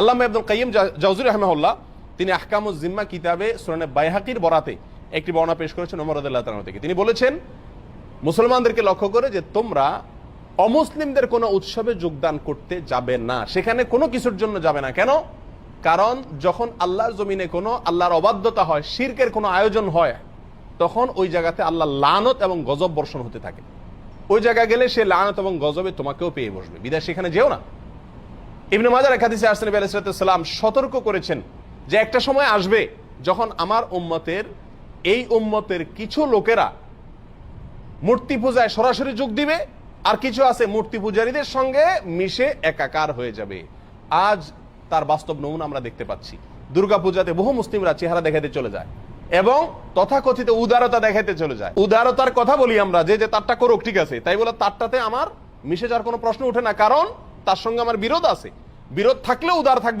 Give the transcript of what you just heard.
আল্লাহ আব্দুল কাইম জাউজুর রহমাউল্লাহ তিনি আহকামুজ জিম্মা কিতাবে সুরানে বাইহাকির বরাতে একটি বর্ণনা পেশ করেছেন ওমর তাআলা থেকে। তিনি বলেছেন, মুসলমানদেরকে লক্ষ্য করে যে তোমরা অমুসলিমদের কোনো উৎসবে যোগদান করতে যাবে না। সেখানে কোনো কিছুর জন্য যাবে না। কেন? কারণ যখন আল্লাহর জমিনে কোনো আল্লাহর অবাধ্যতা হয়, শিরকের কোনো আয়োজন হয়, তখন ওই জায়গাতে আল্লাহ লানত এবং গজব বর্ষণ হতে থাকে। ওই জায়গা গেলে সে লানত এবং গজবে তোমাকেও পেয়ে বসবে। বিদায় সেখানে যেও না। ইবনে মাজার একাদিসে আসলেন আলাইসালাম সতর্ক করেছেন যে একটা সময় আসবে যখন আমার উম্মতের, এই উম্মতের কিছু লোকেরা মূর্তি পূজায় সরাসরি যোগ দিবে আর কিছু আছে মূর্তি পূজারীদের সঙ্গে মিশে একাকার হয়ে যাবে। আজ তার বাস্তব নমুনা আমরা দেখতে পাচ্ছি। দুর্গা পূজাতে বহু মুসলিমরা চেহারা দেখাতে চলে যায় এবং তথাকথিত উদারতা দেখাতে চলে যায়। উদারতার কথা বলি আমরা, যে যে তারটা করুক, ঠিক আছে, তাই বলে তারটাতে আমার মিশে যাওয়ার কোনো প্রশ্ন ওঠে না। কারণ তার সঙ্গে আমার বিরোধ আছে। বিরোধ থাকলেও উদার থাকবে।